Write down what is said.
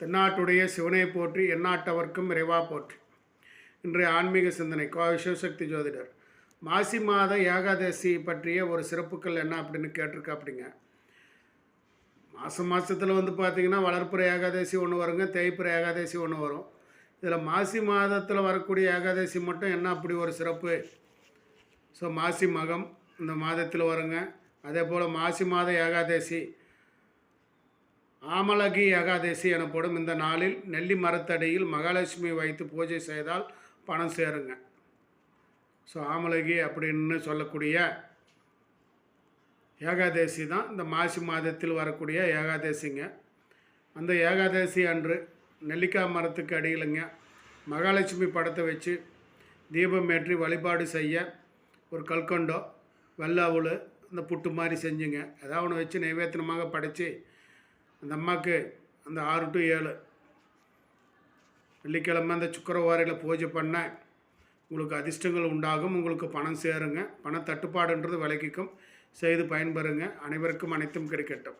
தென்னாட்டுடைய சிவனை போற்றி எந்நாட்டவர்க்கும் இறைவா போற்றி. இன்றைய ஆன்மீக சிந்தனை கோவை சிவசக்தி ஜோதிடர். மாசி மாத ஏகாதசி பற்றிய ஒரு சிறப்புகள் என்ன அப்படின்னு கேட்டிருக்கா அப்படிங்க மாதம் மாதத்தில் வந்து பார்த்திங்கன்னா வளர்ப்புற ஏகாதசி ஒன்று வருங்க தேய்ப்புற ஏகாதசி ஒன்று வரும். இதில் மாசி மாதத்தில் வரக்கூடிய ஏகாதசி மட்டும் என்ன அப்படி ஒரு சிறப்பு? ஸோ மாசி மகம் இந்த மாதத்தில் வருங்க. அதே போல் மாசி மாத ஏகாதசி ஆமலகி ஏகாதசி எனப்படும் இந்த நாளில் நெல்லி மரத்தடியில் மகாலட்சுமி வைத்து பூஜை செய்தால் பணம் சேருங்க. ஸோ ஆமலகி அப்படின்னு சொல்லக்கூடிய ஏகாதசி தான் இந்த மாசி மாதத்தில் வரக்கூடிய ஏகாதசிங்க. அந்த ஏகாதசி அன்று நெல்லிக்காய் மரத்துக்கு அடியிலுங்க மகாலட்சுமி படத்தை வச்சு தீபம் ஏற்றி வழிபாடு செய்ய ஒரு கல்கண்டோ வெள்ளை இந்த புட்டு மாதிரி செஞ்சுங்க. ஏதாவது ஒன்று வச்சு நைவேத்தனமாக படைத்து அந்த அம்மாவுக்கு அந்த ஆறு டு ஏழு. வெள்ளிக்கிழமை அந்த சுக்கரவாரையில் பூஜை பண்ண உங்களுக்கு அதிர்ஷ்டங்கள் உண்டாகும். உங்களுக்கு பணம் சேருங்க. பண தட்டுப்பாடுன்றது விலகிக்கும். செய்து பயன்பெறுங்க. அனைவருக்கும் அனைத்தும் கிடைக்கட்டும்.